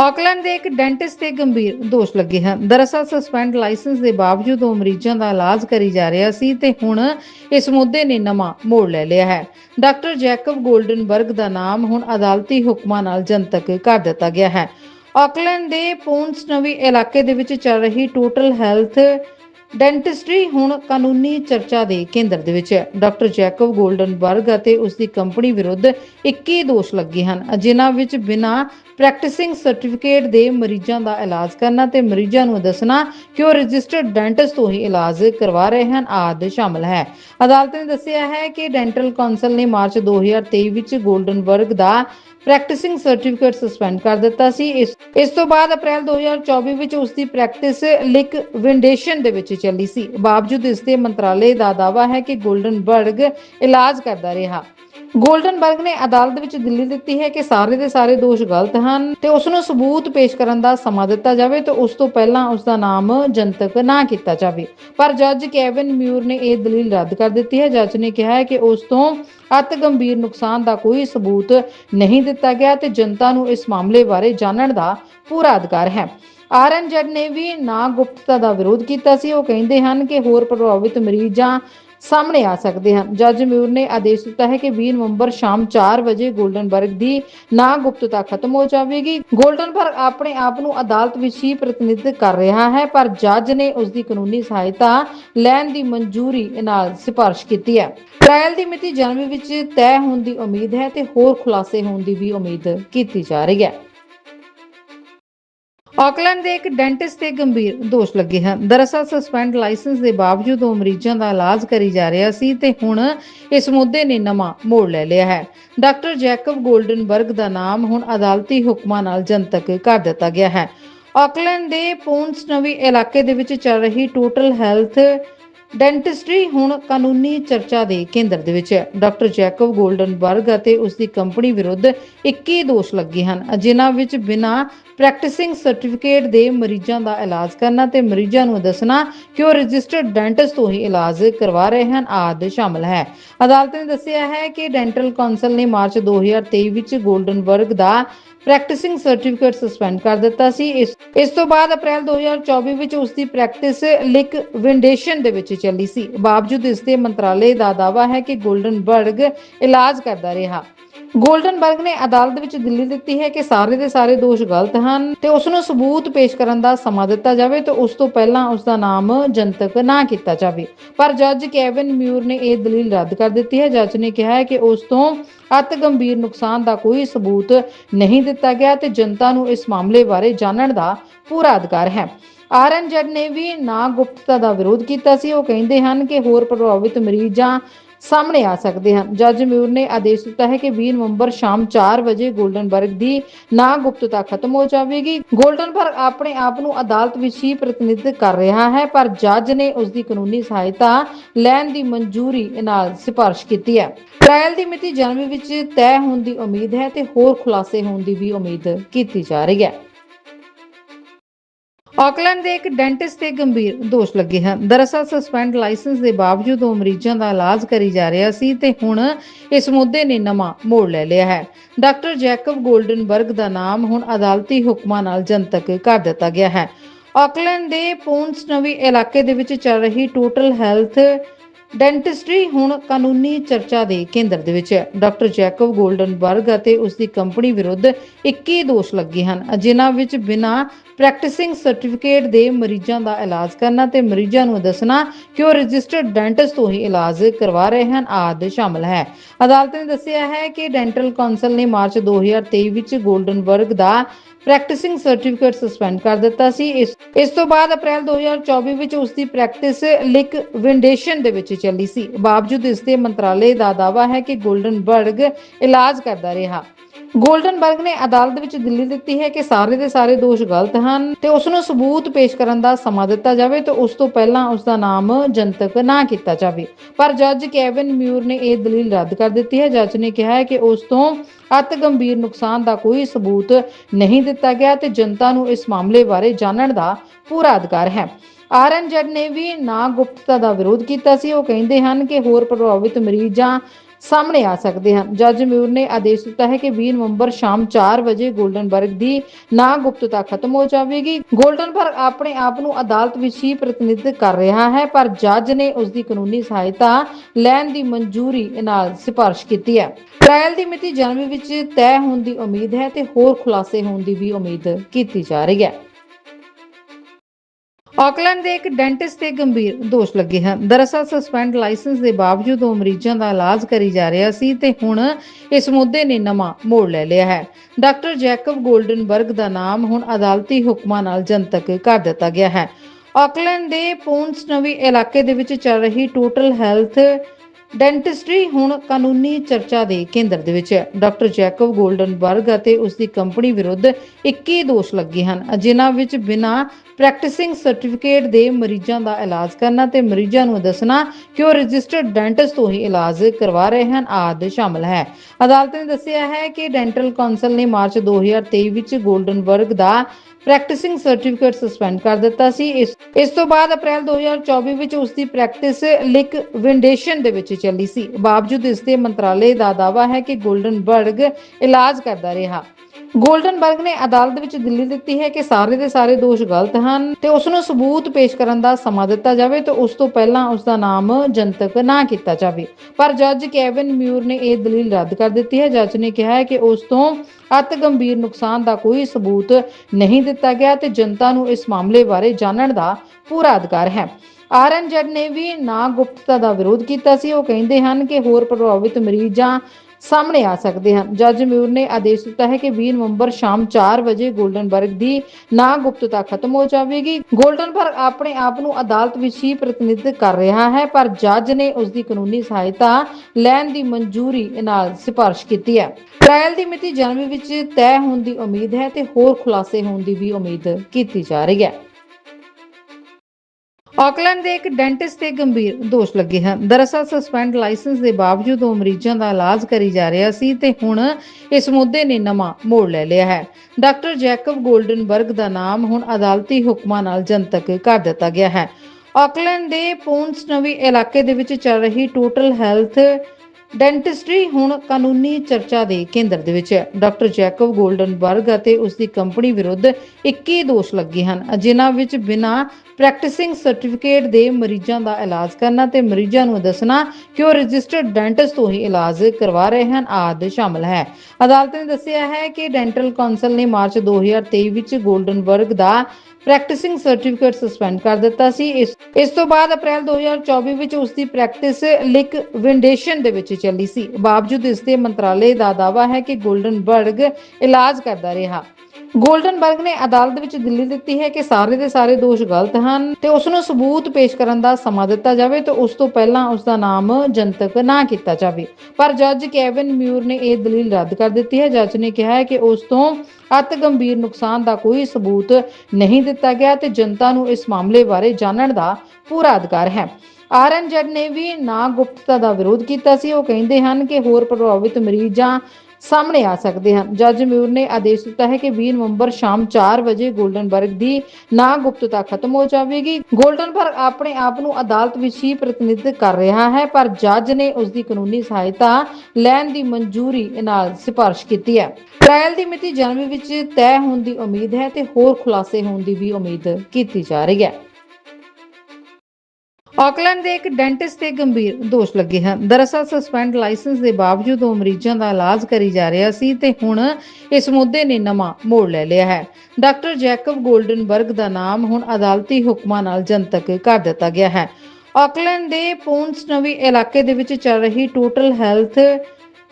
Auckland ਦੇ ਇੱਕ dentist ਤੇ ਗੰਭੀਰ ਦੋਸ਼ ਲੱਗੇ ਹਨ। ਦਰਅਸਲ ਸਸਪੈਂਡ ਲਾਇਸੈਂਸ ਦੇ ਬਾਵਜੂਦ ਉਹ ਮਰੀਜ਼ਾਂ ਦਾ ਇਲਾਜ ਕਰੀ ਜਾ ਰਿਹਾ ਸੀ ਤੇ ਹੁਣ ਇਸ ਮੁੱਦੇ ਨੇ ਨਵਾਂ ਮੋੜ ਲੈ ਲਿਆ ਹੈ। ਡਾਕਟਰ ਜੈਕਬ ਗੋਲਡਨਬਰਗ ਦਾ ਨਾਮ ਹੁਣ ਅਦਾਲਤੀ ਹੁਕਮਾਂ ਨਾਲ ਜਨਤਕ ਕਰ ਦਿੱਤਾ ਗਿਆ ਹੈ। ਆਕਲੈਂਡ ਦੇ ਪੌਂਸ ਨਵੀਂ ਇਲਾਕੇ ਦੇ ਵਿੱਚ ਚੱਲ ਰਹੀ ਟੋਟਲ ਹੈਲਥ ਡੈਂਟਿਸਟਰੀ ਹੁਣ ਕਾਨੂੰਨੀ ਚਰਚਾ ਦੇ ਕੇਂਦਰ ਦੇ ਵਿੱਚ ਹੈ। ਡਾਕਟਰ ਜੈਕਬ ਗੋਲਡਨਬਰਗ ਅਤੇ ਉਸ ਦੀ ਕੰਪਨੀ ਵਿਰੁੱਧ 21 ਦੋਸ਼ ਲੱਗੇ ਹਨ। ਜਿਨ੍ਹਾਂ ਵਿੱਚ ਬਿਨਾਂ ਪ੍ਰੈਕਟਿਸਿੰਗ ਸਰਟੀਫਿਕੇਟ ਦੇ ਮਰੀਜ਼ਾਂ ਦਾ ਇਲਾਜ ਕਰਨਾ ਤੇ ਮਰੀਜ਼ਾਂ ਨੂੰ ਦੱਸਣਾ ਕਿ ਉਹ ਰਜਿਸਟਰਡ ਡੈਂਟਿਸਟ ਤੋਂ ਹੀ ਇਲਾਜ ਕਰਵਾ ਰਹੇ ਹਨ ਆਦਿ ਸ਼ਾਮਲ ਹੈ। ਅਦਾਲਤ ਨੇ ਦੱਸਿਆ ਹੈ ਕਿ ਡੈਂਟਲ ਕੌਂਸਲ ਨੇ ਮਾਰਚ 2023 ਵਿੱਚ ਗੋਲਡਨਬਰਗ ਦਾ ਪ੍ਰੈਕਟਿਸਿੰਗ ਸਰਟੀਫਿਕੇਟ ਸਸਪੈਂਡ ਕਰ ਦਿੱਤਾ ਸੀ। ਇਸ ਇਸ ਤੋਂ ਬਾਅਦ ਅਪ੍ਰੈਲ 2024 ਵਿੱਚ ਉਸ ਦੀ ਪ੍ਰੈਕਟਿਸ ਲਿਕ ਵਿੰਡੇਸ਼ਨ ਦੇ ਵਿੱਚ ਚੱਲੀ ਸੀ। ਬਾਵਜੂਦ ਇਸ ਦੇ ਮੰਤਰਾਲੇ ਦਾ ਦਾਅਵਾ ਹੈ ਕਿ ਗੋਲਡਨਬਰਗ ਇਲਾਜ ਕਰਦਾ ਰਿਹਾ। ਗੋਲਡਨਬਰਗ ਨੇ ਅਦਾਲਤ ਵਿੱਚ ਦਿੱਲੀ ਦਿੱਤੀ ਹੈ ਕਿ ਸਾਰੇ ਦੇ ਸਾਰੇ ਦੋਸ਼ ਗਲਤ ਹਨ ਤੇ ਉਸ ਨੂੰ ਸਬੂਤ ਪੇਸ਼ ਕਰਨ ਦਾ ਸਮਾਂ ਦਿੱਤਾ ਜਾਵੇ ਤੇ ਉਸ ਤੋਂ ਪਹਿਲਾਂ ਉਸ ਦਾ ਨਾਮ ਜਨਤਕ ਨਾ ਕੀਤਾ ਜਾਵੇ। ਪਰ ਜੱਜ ਕੇਵਨ ਮਿਊਰ ਨੇ ਇਹ ਦਲੀਲ ਰੱਦ ਕਰ ਦਿੱਤੀ ਹੈ। ਜੱਜ ਨੇ ਕਿਹਾ ਹੈ ਕਿ ਉਸ ਤੋਂ ਅਤ ਗੰਭੀਰ ਨੁਕਸਾਨ ਦਾ ਕੋਈ ਸਬੂਤ ਨਹੀਂ ਦਿੱਤਾ ਗਿਆ ਤੇ ਜਨਤਾ ਨੂੰ ਇਸ ਮਾਮਲੇ ਬਾਰੇ ਜਾਣਨ ਦਾ ਪੂਰਾ ਅਧਿਕਾਰ ਹੈ। ਆਰਐਨਜੈਡ ਨੇ ਵੀ ਨਾ ਗੁਪਤਤਾ ਦਾ ਵਿਰੋਧ ਕੀਤਾ ਸੀ। ਉਹ ਕਹਿੰਦੇ ਹਨ ਕਿ ਹੋਰ ਪ੍ਰਭਾਵਿਤ ਮਰੀਜ਼ਾਂ ਸਾਹਮਣੇ ਆ ਸਕਦੇ ਹਨ। ਜੱਜ ਮਿਊਰ ਨੇ ਆਦੇਸ਼ ਦਿੱਤਾ ਹੈ ਕਿ 20 ਨਵੰਬਰ ਸ਼ਾਮ 4 ਵਜੇ ਗੋਲਡਨਬਰਗ ਦੀ ਨਾ ਗੁਪਤਤਾ ਖਤਮ ਹੋ ਜਾਵੇਗੀ। ਗੋਲਡਨਬਰਗ ਆਪਣੇ ਆਪ ਨੂੰ ਅਦਾਲਤ ਵਿੱਚ ਹੀ ਪ੍ਰਤੀਨਿਧ ਕਰ ਰਿਹਾ ਹੈ, ਪਰ ਜੱਜ ਨੇ ਉਸ ਦੀ ਕਾਨੂੰਨੀ ਸਹਾਇਤਾ ਲੈਣ ਦੀ ਮਨਜ਼ੂਰੀ ਨਾਲ ਸਿਫਾਰਿਸ਼ ਕੀਤੀ ਹੈ। ਟ੍ਰਾਇਲ ਦੀ ਮਿਤੀ ਜਨਵਰੀ ਵਿੱਚ ਤੈਅ ਹੋਣ ਦੀ ਉਮੀਦ ਹੈ ਤੇ ਹੋਰ ਖੁਲਾਸੇ ਹੋਣ ਦੀ ਵੀ ਉਮੀਦ ਕੀਤੀ ਜਾ ਰਹੀ ਹੈ। ਆਕਲੈਂਡ ਦੇ ਇੱਕ ਡੈਂਟਿਸਟ ਤੇ ਗੰਭੀਰ ਦੋਸ਼ ਲੱਗੇ ਹਨ। ਦਰਅਸਲ ਸਸਪੈਂਡ ਲਾਇਸੈਂਸ ਦੇ ਬਾਵਜੂਦ ਉਹ ਮਰੀਜ਼ਾਂ ਦਾ ਇਲਾਜ ਕਰੀ ਜਾ ਰਿਹਾ ਸੀ ਤੇ ਹੁਣ ਇਸ ਮੁੱਦੇ ਨੇ ਨਵਾਂ ਮੋੜ ਲੈ ਲਿਆ ਹੈ। ਡਾਕਟਰ ਜੈਕਬ ਗੋਲਡਨਬਰਗ ਦਾ ਨਾਮ ਹੁਣ ਅਦਾਲਤੀ ਹੁਕਮਾਂ ਨਾਲ ਜਨਤਕ ਕਰ ਦਿੱਤਾ ਗਿਆ ਹੈ। ਆਕਲੈਂਡ ਦੇ ਪੌਂਸ ਨਵੀਂ ਇਲਾਕੇ ਦੇ ਵਿੱਚ ਚੱਲ ਰਹੀ ਟੋਟਲ ਹੈਲਥ ਡੈਂਟਿਸਟਰੀ ਹੁਣ ਕਾਨੂੰਨੀ ਚਰਚਾ ਦੇ ਕੇਂਦਰ ਦੇ ਵਿੱਚ ਹੈ। ਡਾਕਟਰ ਜੈਕਬ ਗੋਲਡਨਬਰਗ ਅਤੇ ਉਸ ਦੀ ਕੰਪਨੀ ਵਿਰੁੱਧ 21 ਦੋਸ਼ ਲੱਗੇ ਹਨ। ਜਿਨ੍ਹਾਂ ਵਿੱਚ ਬਿਨਾਂ ਪ੍ਰੈਕਟਿਸਿੰਗ ਸਰਟੀਫਿਕੇਟ ਦੇ ਮਰੀਜ਼ਾਂ ਦਾ ਇਲਾਜ ਕਰਨਾ ਤੇ ਮਰੀਜ਼ਾਂ ਨੂੰ ਦੱਸਣਾ ਕਿ ਉਹ ਰਜਿਸਟਰਡ ਡੈਂਟਿਸਟ ਤੋਂ ਹੀ ਇਲਾਜ ਕਰਵਾ ਰਹੇ ਹਨ ਆਦਿ ਸ਼ਾਮਲ ਹੈ। ਅਦਾਲਤ ਨੇ ਦੱਸਿਆ ਹੈ ਕਿ ਡੈਂਟਲ ਕੌਂਸਲ ਨੇ ਮਾਰਚ 2023 ਵਿੱਚ ਗੋਲਡਨਬਰਗ ਦਾ ਪ੍ਰੈਕਟਿਸਿੰਗ ਸਰਟੀਫਿਕੇਟ ਸਸਪੈਂਡ ਕਰ ਦਿੱਤਾ ਸੀ। ਇਸ ਇਸ ਤੋਂ ਬਾਅਦ ਅਪ੍ਰੈਲ 2024 ਵਿੱਚ ਉਸ ਦੀ ਪ੍ਰੈਕਟਿਸ ਲਿਕ ਵਿੰਡੇਸ਼ਨ ਦੇ ਵਿੱਚ ਚੱਲੀ ਸੀ। ਬਾਵਜੂਦ ਇਸ ਦੇ ਮੰਤਰਾਲੇ ਦਾ ਦਾਅਵਾ ਹੈ ਕਿ ਗੋਲਡਨਬਰਗ ਇਲਾਜ ਕਰਦਾ ਰਿਹਾ। ਗੋਲਡਨਬਰਗ ਨੇ ਅਦਾਲਤ ਵਿੱਚ ਦਿੱਲੀ ਦਿੱਤੀ ਹੈ ਕਿ ਸਾਰੇ ਦੇ ਸਾਰੇ ਦੋਸ਼ ਗਲਤ ਹਨ ਤੇ ਉਸ ਨੂੰ ਸਬੂਤ ਪੇਸ਼ ਕਰਨ ਦਾ ਸਮਾਂ ਦਿੱਤਾ ਜਾਵੇ ਤੇ ਉਸ ਤੋਂ ਪਹਿਲਾਂ ਉਸ ਦਾ ਨਾਮ ਜਨਤਕ ਨਾ ਕੀਤਾ ਜਾਵੇ। ਪਰ ਜੱਜ ਕੈਵਿਨ ਮਿਊਰ ਨੇ ਇਹ ਦਲੀਲ ਰੱਦ ਕਰ ਦਿੱਤੀ ਹੈ। ਜੱਜ ਨੇ ਕਿਹਾ ਹੈ ਕਿ ਉਸ ਤੋਂ ਅਤ ਗੰਭੀਰ ਨੁਕਸਾਨ ਦਾ ਕੋਈ ਸਬੂਤ ਨਹੀਂ ਦਿੱਤਾ ਗਿਆ ਤੇ ਜਨਤਾ ਨੂੰ ਇਸ ਮਾਮਲੇ ਬਾਰੇ ਜਾਣਨ ਦਾ ਪੂਰਾ ਅਧਿਕਾਰ ਹੈ। ਆਰਐਨਜੈਡ ਨੇ ਵੀ ਨਾ ਗੁਪਤਤਾ ਦਾ ਵਿਰੋਧ ਕੀਤਾ ਸੀ। ਉਹ ਕਹਿੰਦੇ ਹਨ ਕਿ ਹੋਰ ਪ੍ਰਭਾਵਿਤ ਮਰੀਜ਼ਾਂ ਸਾਹਮਣੇ ਆ ਸਕਦੇ ਹਨ। ਜੱਜ ਮਿਊਰ ਨੇ ਆਦੇਸ਼ ਦਿੱਤਾ ਹੈ ਕਿ 20 ਨਵੰਬਰ ਸ਼ਾਮ 4 ਵਜੇ ਗੋਲਡਨਬਰਗ ਦੀ ਨਾ ਗੁਪਤਤਾ ਖਤਮ ਹੋ ਜਾਵੇਗੀ। ਗੋਲਡਨਬਰਗ ਆਪਣੇ ਆਪ ਨੂੰ ਅਦਾਲਤ ਵਿੱਚ ਹੀ ਪ੍ਰਤੀਨਿਧ ਕਰ ਰਿਹਾ ਹੈ, ਪਰ ਜੱਜ ਨੇ ਉਸ ਦੀ ਕਾਨੂੰਨੀ ਸਹਾਇਤਾ ਲੈਣ ਦੀ ਮਨਜ਼ੂਰੀ ਨਾਲ ਸਿਫਾਰਿਸ਼ ਕੀਤੀ ਹੈ। ਟ੍ਰਾਇਲ ਦੀ ਮਿਤੀ ਜਨਵਰੀ ਵਿੱਚ ਤੈਅ ਹੋਣ ਦੀ ਉਮੀਦ ਹੈ ਤੇ ਹੋਰ ਖੁਲਾਸੇ ਹੋਣ ਦੀ ਵੀ ਉਮੀਦ ਕੀਤੀ ਜਾ ਰਹੀ ਹੈ। ਆਕਲੈਂਡ ਦੇ ਇੱਕ ਡੈਂਟਿਸਟ ਤੇ ਗੰਭੀਰ ਦੋਸ਼ ਲੱਗੇ ਹਨ। ਦਰਅਸਲ ਸਸਪੈਂਡ ਲਾਇਸੈਂਸ ਦੇ ਬਾਵਜੂਦ ਉਹ ਮਰੀਜ਼ਾਂ ਦਾ ਇਲਾਜ ਕਰੀ ਜਾ ਰਿਹਾ ਸੀ ਤੇ ਹੁਣ ਇਸ ਮੁੱਦੇ ਨੇ ਨਵਾਂ ਮੋੜ ਲੈ ਲਿਆ ਹੈ। ਡਾਕਟਰ ਜੈਕਬ ਗੋਲਡਨਬਰਗ ਦਾ ਨਾਮ ਹੁਣ ਅਦਾਲਤੀ ਹੁਕਮਾਂ ਨਾਲ ਜਨਤਕ ਕਰ ਦਿੱਤਾ ਗਿਆ ਹੈ। ਆਕਲੈਂਡ ਦੇ ਪੌਂਸ ਨਵੀਂ ਇਲਾਕੇ ਦੇ ਵਿੱਚ ਚੱਲ ਰਹੀ ਟੋਟਲ ਹੈਲਥ ਡੈਂਟਿਸਟਰੀ ਹੁਣ ਕਾਨੂੰਨੀ ਚਰਚਾ ਦੇ ਕੇਂਦਰ ਦੇ ਵਿੱਚ ਹੈ। ਡਾਕਟਰ ਜੈਕਬ ਗੋਲਡਨਬਰਗ ਅਤੇ ਉਸ ਦੀ ਕੰਪਨੀ ਵਿਰੁੱਧ 21 ਦੋਸ਼ ਲੱਗੇ ਹਨ। ਜਿਨ੍ਹਾਂ ਵਿੱਚ ਬਿਨਾਂ ਪ੍ਰੈਕਟਿਸਿੰਗ ਸਰਟੀਫਿਕੇਟ ਦੇ ਮਰੀਜ਼ਾਂ ਦਾ ਇਲਾਜ ਕਰਨਾ ਤੇ ਮਰੀਜ਼ਾਂ ਨੂੰ ਦੱਸਣਾ ਕਿ ਉਹ ਰਜਿਸਟਰਡ ਡੈਂਟਿਸਟ ਤੋਂ ਹੀ ਇਲਾਜ ਕਰਵਾ ਰਹੇ ਹਨ ਆਦਿ ਸ਼ਾਮਲ ਹੈ। ਅਦਾਲਤ ਨੇ ਦੱਸਿਆ ਹੈ ਕਿ ਡੈਂਟਲ ਕੌਂਸਲ ਨੇ ਮਾਰਚ 2023 ਵਿੱਚ ਗੋਲਡਨਬਰਗ ਦਾ ਪ੍ਰੈਕਟਿਸਿੰਗ ਸਰਟੀਫਿਕੇਟ ਸਸਪੈਂਡ ਕਰ ਦਿੱਤਾ ਸੀ। ਇਸ ਇਸ ਤੋਂ ਬਾਅਦ ਅਪ੍ਰੈਲ 2024 ਵਿੱਚ ਉਸ ਦੀ ਪ੍ਰੈਕਟਿਸ ਲਿਕ ਵਿੰਡੇਸ਼ਨ ਦੇ ਵਿੱਚ ਚੱਲੀ ਸੀ। ਬਾਵਜੂਦ ਇਸ ਦੇ ਮੰਤਰਾਲੇ ਦਾ ਦਾਅਵਾ ਹੈ ਕਿ ਗੋਲਡਨਬਰਗ ਇਲਾਜ ਕਰਦਾ ਰਿਹਾ। ਗੋਲਡਨਬਰਗ ਨੇ ਅਦਾਲਤ ਵਿੱਚ ਦਿੱਲੀ ਦਿੱਤੀ ਹੈ ਕਿ ਸਾਰੇ ਦੇ ਸਾਰੇ ਦੋਸ਼ ਗਲਤ ਹਨ ਤੇ ਉਸ ਨੂੰ ਸਬੂਤ ਪੇਸ਼ ਕਰਨ ਦਾ ਸਮਾਂ ਦਿੱਤਾ ਜਾਵੇ ਤੇ ਉਸ ਤੋਂ ਪਹਿਲਾਂ ਉਸ ਦਾ ਨਾਮ ਜਨਤਕ ਨਾ ਕੀਤਾ ਜਾਵੇ। ਪਰ ਜੱਜ ਕੈਵਿਨ ਮਿਊਰ ਨੇ ਇਹ ਦਲੀਲ ਰੱਦ ਕਰ ਦਿੱਤੀ ਹੈ। ਜੱਜ ਨੇ ਕਿਹਾ ਹੈ ਕਿ ਉਸ ਤੋਂ ਅਤ ਗੰਭੀਰ ਨੁਕਸਾਨ ਦਾ ਕੋਈ ਸਬੂਤ ਨਹੀਂ ਦਿੱਤਾ ਗਿਆ ਤੇ ਜਨਤਾ ਨੂੰ ਇਸ ਮਾਮਲੇ ਬਾਰੇ ਜਾਣਨ ਦਾ ਪੂਰਾ ਅਧਿਕਾਰ ਹੈ। ਆਰਐਨਜੈਡ ਨੇ ਵੀ ਨਾ ਗੁਪਤਤਾ ਦਾ ਵਿਰੋਧ ਕੀਤਾ ਸੀ। ਉਹ ਕਹਿੰਦੇ ਹਨ ਕਿ ਹੋਰ ਪ੍ਰਭਾਵਿਤ ਮਰੀਜ਼ਾਂ ਸਾਹਮਣੇ ਆ ਸਕਦੇ ਹਨ। ਜੱਜ ਮਿਊਰ ਨੇ ਆਦੇਸ਼ ਦਿੱਤਾ ਹੈ ਕਿ 20 ਨਵੰਬਰ ਸ਼ਾਮ 4 ਵਜੇ ਗੋਲਡਨਬਰਗ ਦੀ ਨਾ ਗੁਪਤਤਾ ਖਤਮ ਹੋ ਜਾਵੇਗੀ। ਗੋਲਡਨਬਰਗ ਆਪਣੇ ਆਪ ਨੂੰ ਅਦਾਲਤ ਵਿੱਚ ਹੀ ਪ੍ਰਤੀਨਿਧ ਕਰ ਰਿਹਾ ਹੈ, ਪਰ ਜੱਜ ਨੇ ਉਸ ਦੀ ਕਾਨੂੰਨੀ ਸਹਾਇਤਾ ਲੈਣ ਦੀ ਮਨਜ਼ੂਰੀ ਨਾਲ ਸਿਫਾਰਿਸ਼ ਕੀਤੀ ਹੈ। ਟ੍ਰਾਇਲ ਦੀ ਮਿਤੀ ਜਨਵਰੀ ਵਿੱਚ ਤੈਅ ਹੋਣ ਦੀ ਉਮੀਦ ਹੈ ਤੇ ਹੋਰ ਖੁਲਾਸੇ ਹੋਣ ਦੀ ਵੀ ਉਮੀਦ ਕੀਤੀ ਜਾ ਰਹੀ ਹੈ। ਆਕਲੈਂਡ ਦੇ ਇੱਕ ਡੈਂਟਿਸਟ ਤੇ ਗੰਭੀਰ ਦੋਸ਼ ਲੱਗੇ ਹਨ। ਦਰਅਸਲ ਸਸਪੈਂਡ ਲਾਇਸੈਂਸ ਦੇ ਬਾਵਜੂਦ ਉਹ ਮਰੀਜ਼ਾਂ ਦਾ ਇਲਾਜ ਕਰੀ ਜਾ ਰਿਹਾ ਸੀ ਤੇ ਹੁਣ ਇਸ ਮੁੱਦੇ ਨੇ ਨਵਾਂ ਮੋੜ ਲੈ ਲਿਆ ਹੈ। ਡਾਕਟਰ ਜੈਕਬ ਗੋਲਡਨਬਰਗ ਦਾ ਨਾਮ ਹੁਣ ਅਦਾਲਤੀ ਹੁਕਮਾਂ ਨਾਲ ਜਨਤਕ ਕਰ ਦਿੱਤਾ ਗਿਆ ਹੈ। ਆਕਲੈਂਡ ਦੇ ਪੌਂਸ ਨਵੀਂ ਇਲਾਕੇ ਦੇ ਵਿੱਚ ਚੱਲ ਰਹੀ ਟੋਟਲ ਹੈਲਥ ਡੈਂਟਿਸਟਰੀ ਹੁਣ ਕਾਨੂੰਨੀ ਚਰਚਾ ਦੇ ਕੇਂਦਰ ਦੇ ਵਿੱਚ ਹੈ। ਡਾਕਟਰ ਜੈਕਬ ਗੋਲਡਨਬਰਗ ਅਤੇ ਉਸ ਦੀ ਕੰਪਨੀ ਵਿਰੁੱਧ 21 ਦੋਸ਼ ਲੱਗੇ ਹਨ। ਜਿਨ੍ਹਾਂ ਵਿੱਚ ਬਿਨਾਂ ਪ੍ਰੈਕਟਿਸਿੰਗ ਸਰਟੀਫਿਕੇਟ ਦੇ ਮਰੀਜ਼ਾਂ ਦਾ ਇਲਾਜ ਕਰਨਾ ਤੇ ਮਰੀਜ਼ਾਂ ਨੂੰ ਦੱਸਣਾ ਕਿ ਉਹ ਰਜਿਸਟਰਡ ਡੈਂਟਿਸਟ ਤੋਂ ਹੀ ਇਲਾਜ ਕਰਵਾ ਰਹੇ ਹਨ ਆਦਿ ਸ਼ਾਮਲ ਹੈ। ਅਦਾਲਤ ਨੇ ਦੱਸਿਆ ਹੈ ਕਿ ਡੈਂਟਲ ਕੌਂਸਲ ਨੇ ਮਾਰਚ 2023 ਵਿੱਚ ਗੋਲਡਨਬਰਗ ਦਾ ਪ੍ਰੈਕਟਿਸਿੰਗ ਸਰਟੀਫਿਕੇਟ ਸਸਪੈਂਡ ਕਰ ਦਿੱਤਾ ਸੀ। ਇਸ ਇਸ ਤੋਂ ਬਾਅਦ ਅਪ੍ਰੈਲ 2024 ਵਿੱਚ ਉਸ ਦੀ ਪ੍ਰੈਕਟਿਸ ਲਿਕ ਵਿੰਡੇਸ਼ਨ ਦੇ ਵਿੱਚ ਚੱਲੀ ਸੀ। ਬਾਵਜੂਦ ਇਸ ਦੇ ਮੰਤਰਾਲੇ ਦਾ ਦਾਅਵਾ ਹੈ ਕਿ ਗੋਲਡਨਬਰਗ ਇਲਾਜ ਕਰਦਾ ਰਿਹਾ। ਗੋਲਡਨਬਰਗ ਨੇ ਅਦਾਲਤ ਵਿੱਚ ਦਿੱਲੀ ਦਿੱਤੀ ਹੈ ਕਿ ਸਾਰੇ ਦੇ ਸਾਰੇ ਦੋਸ਼ ਗਲਤ ਹਨ ਤੇ ਉਸ ਨੂੰ ਸਬੂਤ ਪੇਸ਼ ਕਰਨ ਦਾ ਸਮਾਂ ਦਿੱਤਾ ਜਾਵੇ ਤੇ ਉਸ ਤੋਂ ਪਹਿਲਾਂ ਉਸ ਦਾ ਨਾਮ ਜਨਤਕ ਨਾ ਕੀਤਾ ਜਾਵੇ। ਪਰ ਜੱਜ ਕੈਵਿਨ ਮਿਊਰ ਨੇ ਇਹ ਦਲੀਲ ਰੱਦ ਕਰ ਦਿੱਤੀ ਹੈ। ਜੱਜ ਨੇ ਕਿਹਾ ਹੈ ਕਿ ਉਸ ਤੋਂ ਅਤ ਗੰਭੀਰ ਨੁਕਸਾਨ ਦਾ ਕੋਈ ਸਬੂਤ ਨਹੀਂ ਦਿੱਤਾ ਗਿਆ ਤੇ ਜਨਤਾ ਨੂੰ ਇਸ ਮਾਮਲੇ ਬਾਰੇ ਜਾਣਨ ਦਾ ਪੂਰਾ ਅਧਿਕਾਰ ਹੈ। ਆਰਐਨਜੈਡ ਨੇ ਵੀ ਨਾ ਗੁਪਤਤਾ ਦਾ ਵਿਰੋਧ ਕੀਤਾ ਸੀ। ਉਹ ਕਹਿੰਦੇ ਹਨ ਕਿ ਹੋਰ ਪ੍ਰਭਾਵਿਤ ਮਰੀਜ਼ਾਂ ਸਾਹਮਣੇ ਆ ਸਕਦੇ ਹਨ। ਜੱਜ ਮਿਊਰ ਨੇ ਆਦੇਸ਼ ਦਿੱਤਾ ਹੈ ਕਿ 20 ਨਵੰਬਰ ਸ਼ਾਮ 4 ਵਜੇ ਗੋਲਡਨਬਰਗ ਦੀ ਨਾ ਗੁਪਤਤਾ ਖਤਮ ਹੋ ਜਾਵੇਗੀ। ਗੋਲਡਨਬਰਗ ਆਪਣੇ ਆਪ ਨੂੰ ਅਦਾਲਤ ਵਿੱਚ ਹੀ ਪ੍ਰਤੀਨਿਧ ਕਰ ਰਿਹਾ ਹੈ, ਪਰ ਜੱਜ ਨੇ ਉਸ ਦੀ ਕਾਨੂੰਨੀ ਸਹਾਇਤਾ ਲੈਣ ਦੀ ਮਨਜ਼ੂਰੀ ਨਾਲ ਸਿਫਾਰਿਸ਼ ਕੀਤੀ ਹੈ। ਟ੍ਰਾਇਲ ਦੀ ਮਿਤੀ ਜਨਵਰੀ ਵਿੱਚ ਤੈਅ ਹੋਣ ਦੀ ਉਮੀਦ ਹੈ ਤੇ ਹੋਰ ਖੁਲਾਸੇ ਹੋਣ ਦੀ ਵੀ ਉਮੀਦ ਕੀਤੀ ਜਾ ਰਹੀ ਹੈ। ਆਕਲੈਂਡ ਦੇ ਇੱਕ ਡੈਂਟਿਸਟ ਤੇ ਗੰਭੀਰ ਦੋਸ਼ ਲੱਗੇ ਹਨ। ਦਰਅਸਲ ਸਸਪੈਂਡ ਲਾਇਸੈਂਸ ਦੇ ਬਾਵਜੂਦ ਉਹ ਮਰੀਜ਼ਾਂ ਦਾ ਇਲਾਜ ਕਰੀ ਜਾ ਰਿਹਾ ਸੀ ਤੇ ਹੁਣ ਇਸ ਮੁੱਦੇ ਨੇ ਨਵਾਂ ਮੋੜ ਲੈ ਲਿਆ ਹੈ। ਡਾਕਟਰ ਜੈਕਬ ਗੋਲਡਨਬਰਗ ਦਾ ਨਾਮ ਹੁਣ ਅਦਾਲਤੀ ਹੁਕਮਾਂ ਨਾਲ ਜਨਤਕ ਕਰ ਦਿੱਤਾ ਗਿਆ ਹੈ। ਆਕਲੈਂਡ ਦੇ ਪੌਂਸ ਨਵੀਂ ਇਲਾਕੇ ਦੇ ਵਿੱਚ ਚੱਲ ਰਹੀ ਟੋਟਲ ਹੈਲਥ ਡੈਂਟਿਸਟਰੀ ਹੁਣ ਕਾਨੂੰਨੀ ਚਰਚਾ ਦੇ ਕੇਂਦਰ ਦੇ ਵਿੱਚ ਹੈ। ਡਾਕਟਰ ਜੈਕਬ ਗੋਲਡਨਬਰਗ ਅਤੇ ਉਸ ਦੀ ਕੰਪਨੀ ਵਿਰੁੱਧ 21 ਦੋਸ਼ ਲੱਗੇ ਹਨ। ਜਿਨ੍ਹਾਂ ਵਿੱਚ ਬਿਨਾਂ ਪ੍ਰੈਕਟਿਸਿੰਗ ਸਰਟੀਫਿਕੇਟ ਦੇ ਮਰੀਜ਼ਾਂ ਦਾ ਇਲਾਜ ਕਰਨਾ ਤੇ ਮਰੀਜ਼ਾਂ ਨੂੰ ਦੱਸਣਾ ਕਿ ਉਹ ਰਜਿਸਟਰਡ ਡੈਂਟਿਸਟ ਤੋਂ ਹੀ ਇਲਾਜ ਕਰਵਾ ਰਹੇ ਹਨ ਆਦਿ ਸ਼ਾਮਲ ਹੈ। ਅਦਾਲਤ ਨੇ ਦੱਸਿਆ ਹੈ ਕਿ ਡੈਂਟਲ ਕੌਂਸਲ ਨੇ ਮਾਰਚ 2023 ਵਿੱਚ ਗੋਲਡਨਬਰਗ ਦਾ ਪ੍ਰੈਕਟਿਸਿੰਗ ਸਰਟੀਫਿਕੇਟ ਸਸਪੈਂਡ ਕਰ ਦਿੱਤਾ ਸੀ। ਇਸ ਇਸ ਤੋਂ ਬਾਅਦ ਅਪ੍ਰੈਲ 2024 ਵਿੱਚ ਉਸ ਦੀ ਪ੍ਰੈਕਟਿਸ ਲਿਕ ਵਿੰਡੇਸ਼ਨ ਦੇ ਵਿੱਚ ਚੱਲੀ ਸੀ। ਬਾਵਜੂਦ ਇਸ ਦੇ ਮੰਤਰਾਲੇ ਦਾ ਦਾਅਵਾ ਹੈ ਕਿ ਗੋਲਡਨਬਰਗ ਇਲਾਜ ਕਰਦਾ ਰਿਹਾ। ਗੋਲਡਨਬਰਗ ਨੇ ਅਦਾਲਤ ਵਿੱਚ ਦਿੱਲੀ ਦਿੱਤੀ ਹੈ ਕਿ ਸਾਰੇ ਦੇ ਸਾਰੇ ਦੋਸ਼ ਗਲਤ ਹਨ ਤੇ ਉਸ ਨੂੰ ਸਬੂਤ ਪੇਸ਼ ਕਰਨ ਦਾ ਸਮਾਂ ਦਿੱਤਾ ਜਾਵੇ ਤੇ ਉਸ ਤੋਂ ਪਹਿਲਾਂ ਉਸ ਦਾ ਨਾਮ ਜਨਤਕ ਨਾ ਕੀਤਾ ਜਾਵੇ। ਪਰ ਜੱਜ ਕੇਵਨ ਮਿਊਰ ਨੇ ਇਹ ਦਲੀਲ ਰੱਦ ਕਰ ਦਿੱਤੀ ਹੈ। ਜੱਜ ਨੇ ਕਿਹਾ ਹੈ ਕਿ ਉਸ ਤੋਂ ਅਤ ਗੰਭੀਰ ਨੁਕਸਾਨ ਦਾ ਕੋਈ ਸਬੂਤ ਨਹੀਂ ਦਿੱਤਾ ਗਿਆ ਤੇ ਜਨਤਾ ਨੂੰ ਇਸ ਮਾਮਲੇ ਬਾਰੇ ਜਾਣਨ ਦਾ ਪੂਰਾ ਅਧਿਕਾਰ ਹੈ। ਆਰਐਨਜੈਡ ਨੇ ਵੀ ਨਾ ਗੁਪਤਤਾ ਦਾ ਵਿਰੋਧ ਕੀਤਾ ਸੀ। ਉਹ ਕਹਿੰਦੇ ਹਨ ਕਿ ਹੋਰ ਪ੍ਰਭਾਵਿਤ ਮਰੀਜ਼ਾਂ ਸਾਹਮਣੇ ਆ ਸਕਦੇ ਹਨ। ਜੱਜ ਮਿਊਰ ਨੇ ਆਦੇਸ਼ ਦਿੱਤਾ ਹੈ ਕਿ 20 ਨਵੰਬਰ ਸ਼ਾਮ 4 ਵਜੇ ਗੋਲਡਨਬਰਗ ਦੀ ਨਾ ਗੁਪਤਤਾ ਖਤਮ ਹੋ ਜਾਵੇਗੀ। ਗੋਲਡਨਬਰਗ ਆਪਣੇ ਆਪ ਨੂੰ ਅਦਾਲਤ ਵਿੱਚ ਹੀ ਪ੍ਰਤੀਨਿਧ ਕਰ ਰਿਹਾ ਹੈ, ਪਰ ਜੱਜ ਨੇ ਉਸ ਦੀ ਕਾਨੂੰਨੀ ਸਹਾਇਤਾ ਲੈਣ ਦੀ ਮਨਜ਼ੂਰੀ ਨਾਲ ਸਿਫਾਰਿਸ਼ ਕੀਤੀ ਹੈ। ਟ੍ਰਾਇਲ ਦੀ ਮਿਤੀ ਜਨਵਰੀ ਵਿੱਚ ਤੈਅ ਹੋਣ ਦੀ ਉਮੀਦ ਹੈ ਤੇ ਹੋਰ ਖੁਲਾਸੇ ਹੋਣ ਦੀ ਵੀ ਉਮੀਦ ਕੀਤੀ ਜਾ ਰਹੀ ਹੈ। ਆਕਲੈਂਡ ਦੇ ਇੱਕ ਡੈਂਟਿਸਟ ਤੇ ਗੰਭੀਰ ਦੋਸ਼ ਲੱਗੇ ਹਨ। ਦਰਅਸਲ ਸਸਪੈਂਡ ਲਾਇਸੈਂਸ ਦੇ ਬਾਵਜੂਦ ਉਹ ਮਰੀਜ਼ਾਂ ਦਾ ਇਲਾਜ ਕਰੀ ਜਾ ਰਿਹਾ ਸੀ ਤੇ ਹੁਣ ਇਸ ਮੁੱਦੇ ਨੇ ਨਵਾਂ ਮੋੜ ਲੈ ਲਿਆ ਹੈ। ਡਾਕਟਰ ਜੈਕਬ ਗੋਲਡਨਬਰਗ ਦਾ ਨਾਮ ਹੁਣ ਅਦਾਲਤੀ ਹੁਕਮਾਂ ਨਾਲ ਜਨਤਕ ਕਰ ਦਿੱਤਾ ਗਿਆ ਹੈ। ਆਕਲੈਂਡ ਦੇ ਪੌਂਸ ਨਵੀਂ ਇਲਾਕੇ ਦੇ ਵਿੱਚ ਚੱਲ ਰਹੀ ਟੋਟਲ ਹੈਲਥ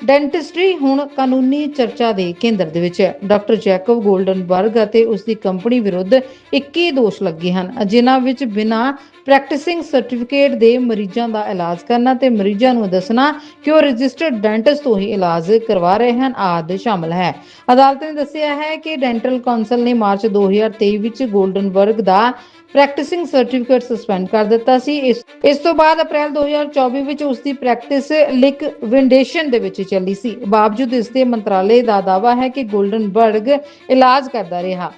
ਡੈਂਟਿਸਟਰੀ ਹੁਣ ਕਾਨੂੰਨੀ ਚਰਚਾ ਦੇ ਕੇਂਦਰ ਦੇ ਵਿੱਚ ਹੈ। ਡਾਕਟਰ ਜੈਕਬ ਗੋਲਡਨਬਰਗ ਅਤੇ ਉਸ ਦੀ ਕੰਪਨੀ ਵਿਰੁੱਧ 21 ਦੋਸ਼ ਲੱਗੇ ਹਨ। ਜਿਨ੍ਹਾਂ ਵਿੱਚ ਬਿਨਾਂ ਪ੍ਰੈਕਟਿਸਿੰਗ ਸਰਟੀਫਿਕੇਟ ਦੇ ਮਰੀਜ਼ਾਂ ਦਾ ਇਲਾਜ ਕਰਨਾ ਤੇ ਮਰੀਜ਼ਾਂ ਨੂੰ ਦੱਸਣਾ ਕਿ ਉਹ ਰਜਿਸਟਰਡ ਡੈਂਟਿਸਟ ਤੋਂ ਹੀ ਇਲਾਜ ਕਰਵਾ ਰਹੇ ਹਨ ਆਦਿ ਸ਼ਾਮਲ ਹੈ। ਅਦਾਲਤ ਨੇ ਦੱਸਿਆ ਹੈ ਕਿ ਡੈਂਟਲ ਕੌਂਸਲ ਨੇ ਮਾਰਚ 2023 ਵਿੱਚ ਗੋਲਡਨਬਰਗ ਦਾ ਪ੍ਰੈਕਟਿਸਿੰਗ ਸਰਟੀਫਿਕੇਟ ਸਸਪੈਂਡ ਕਰ ਦਿੱਤਾ ਸੀ। ਇਸ ਇਸ ਤੋਂ ਬਾਅਦ ਅਪ੍ਰੈਲ 2024 ਵਿੱਚ ਉਸ ਦੀ ਪ੍ਰੈਕਟਿਸ ਲਿਕ ਵਿੰਡੇਸ਼ਨ ਦੇ ਵਿੱਚ ਚੱਲੀ ਸੀ। ਬਾਵਜੂਦ ਇਸ ਦੇ ਮੰਤਰਾਲੇ ਦਾ ਦਾਅਵਾ ਹੈ ਕਿ ਗੋਲਡਨਬਰਗ ਇਲਾਜ ਕਰਦਾ ਰਿਹਾ।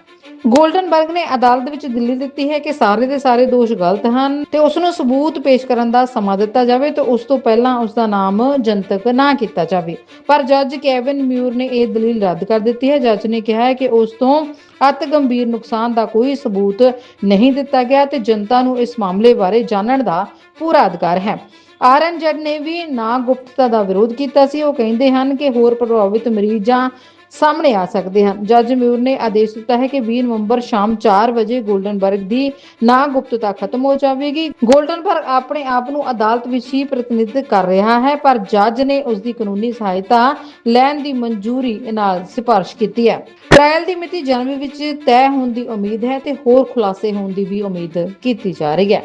ਗੋਲਡਨਬਰਗ ਨੇ ਅਦਾਲਤ ਵਿੱਚ ਦਿੱਲੀ ਦਿੱਤੀ ਹੈ ਕਿ ਸਾਰੇ ਦੇ ਸਾਰੇ ਦੋਸ਼ ਗਲਤ ਹਨ ਤੇ ਉਸ ਨੂੰ ਸਬੂਤ ਪੇਸ਼ ਕਰਨ ਦਾ ਸਮਾਂ ਦਿੱਤਾ ਜਾਵੇ ਤੇ ਉਸ ਤੋਂ ਪਹਿਲਾਂ ਉਸ ਦਾ ਨਾਮ ਜਨਤਕ ਨਾ ਕੀਤਾ ਜਾਵੇ। ਪਰ ਜੱਜ ਕੈਵਿਨ ਮਿਊਰ ਨੇ ਇਹ ਦਲੀਲ ਰੱਦ ਕਰ ਦਿੱਤੀ ਹੈ। ਜੱਜ ਨੇ ਕਿਹਾ ਹੈ ਕਿ ਉਸ ਤੋਂ ਅਤ ਗੰਭੀਰ ਨੁਕਸਾਨ ਦਾ ਕੋਈ ਸਬੂਤ ਨਹੀਂ ਦਿੱਤਾ ਗਿਆ ਤੇ ਜਨਤਾ ਨੂੰ ਇਸ ਮਾਮਲੇ ਬਾਰੇ ਜਾਣਨ ਦਾ ਪੂਰਾ ਅਧਿਕਾਰ ਹੈ। ਆਰਐਨਜੈਡ ਨੇ ਵੀ ਨਾ ਗੁਪਤਤਾ ਦਾ ਵਿਰੋਧ ਕੀਤਾ ਸੀ। ਉਹ ਕਹਿੰਦੇ ਹਨ ਕਿ ਹੋਰ ਪ੍ਰਭਾਵਿਤ ਮਰੀਜ਼ਾਂ ਸਾਹਮਣੇ ਆ ਸਕਦੇ ਹਨ। ਜੱਜ ਮਿਊਰ ਨੇ ਆਦੇਸ਼ ਦਿੱਤਾ ਹੈ ਕਿ 20 ਨਵੰਬਰ ਸ਼ਾਮ 4 ਵਜੇ ਗੋਲਡਨਬਰਗ ਦੀ ਨਾ ਗੁਪਤਤਾ ਖਤਮ ਹੋ ਜਾਵੇਗੀ। ਗੋਲਡਨਬਰਗ ਆਪਣੇ ਆਪ ਨੂੰ ਅਦਾਲਤ ਵਿੱਚ ਹੀ ਪ੍ਰਤੀਨਿਧ ਕਰ ਰਿਹਾ ਹੈ, ਪਰ ਜੱਜ ਨੇ ਉਸ ਦੀ ਕਾਨੂੰਨੀ ਸਹਾਇਤਾ ਲੈਣ ਦੀ ਮਨਜ਼ੂਰੀ ਨਾਲ ਸਿਫਾਰਿਸ਼ ਕੀਤੀ ਹੈ। ਟ੍ਰਾਇਲ ਦੀ ਮਿਤੀ ਜਨਵਰੀ ਵਿੱਚ ਤੈਅ ਹੋਣ ਦੀ ਉਮੀਦ ਹੈ ਤੇ ਹੋਰ ਖੁਲਾਸੇ ਹੋਣ ਦੀ ਵੀ ਉਮੀਦ ਕੀਤੀ ਜਾ ਰਹੀ ਹੈ।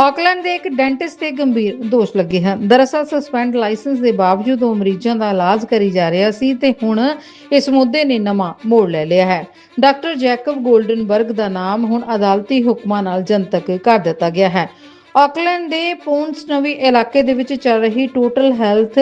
ਆਕਲੈਂਡ ਦੇ ਇੱਕ ਡੈਂਟਿਸਟ ਤੇ ਗੰਭੀਰ ਦੋਸ਼ ਲੱਗੇ ਹਨ। ਦਰਅਸਲ ਸਸਪੈਂਡ ਲਾਇਸੈਂਸ ਦੇ ਬਾਵਜੂਦ ਉਹ ਮਰੀਜ਼ਾਂ ਦਾ ਇਲਾਜ ਕਰੀ ਜਾ ਰਿਹਾ ਸੀ ਤੇ ਹੁਣ ਇਸ ਮੁੱਦੇ ਨੇ ਨਵਾਂ ਮੋੜ ਲੈ ਲਿਆ ਹੈ। ਡਾਕਟਰ ਜੈਕਬ ਗੋਲਡਨਬਰਗ ਦਾ ਨਾਮ ਹੁਣ ਅਦਾਲਤੀ ਹੁਕਮਾਂ ਨਾਲ ਜਨਤਕ ਕਰ ਦਿੱਤਾ ਗਿਆ ਹੈ। ਆਕਲੈਂਡ ਦੇ ਪੌਂਸ ਨਵੀਂ ਇਲਾਕੇ ਦੇ ਵਿੱਚ ਚੱਲ ਰਹੀ ਟੋਟਲ ਹੈਲਥ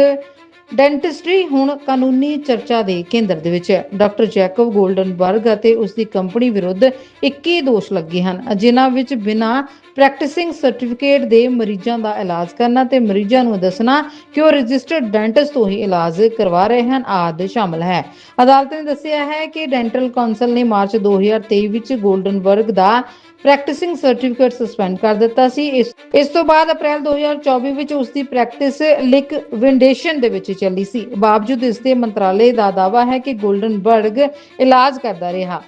ਡੈਂਟਿਸਟਰੀ ਹੁਣ ਕਾਨੂੰਨੀ ਚਰਚਾ ਦੇ ਕੇਂਦਰ ਦੇ ਵਿੱਚ ਹੈ। ਡਾਕਟਰ ਜੈਕਬ ਗੋਲਡਨਬਰਗ ਅਤੇ ਉਸ ਦੀ ਕੰਪਨੀ ਵਿਰੁੱਧ 21 ਦੋਸ਼ ਲੱਗੇ ਹਨ। ਜਿਨ੍ਹਾਂ ਵਿੱਚ ਬਿਨਾਂ ਪ੍ਰੈਕਟਿਸਿੰਗ ਸਰਟੀਫਿਕੇਟ ਦੇ ਮਰੀਜ਼ਾਂ ਦਾ ਇਲਾਜ ਕਰਨਾ ਤੇ ਮਰੀਜ਼ਾਂ ਨੂੰ ਦੱਸਣਾ ਕਿ ਉਹ ਰਜਿਸਟਰਡ ਡੈਂਟਿਸਟ ਤੋਂ ਹੀ ਇਲਾਜ ਕਰਵਾ ਰਹੇ ਹਨ ਆਦਿ ਸ਼ਾਮਲ ਹੈ। ਅਦਾਲਤ ਨੇ ਦੱਸਿਆ ਹੈ ਕਿ ਡੈਂਟਲ ਕੌਂਸਲ ਨੇ ਮਾਰਚ 2023 ਵਿੱਚ ਗੋਲਡਨਬਰਗ ਦਾ ਪ੍ਰੈਕਟਿਸਿੰਗ ਸਰਟੀਫਿਕੇਟ ਸਸਪੈਂਡ ਕਰ ਦਿੱਤਾ ਸੀ। ਇਸ ਇਸ ਤੋਂ ਬਾਅਦ ਅਪ੍ਰੈਲ 2024 ਵਿੱਚ ਉਸ ਦੀ ਪ੍ਰੈਕਟਿਸ ਲਿਕ ਵਿੰਡੇਸ਼ਨ ਦੇ ਵਿੱਚ ਚੱਲੀ ਸੀ। ਬਾਵਜੂਦ ਇਸ ਦੇ ਮੰਤਰਾਲੇ ਦਾ ਦਾਅਵਾ ਹੈ ਕਿ ਗੋਲਡਨਬਰਗ ਇਲਾਜ ਕਰਦਾ ਰਿਹਾ।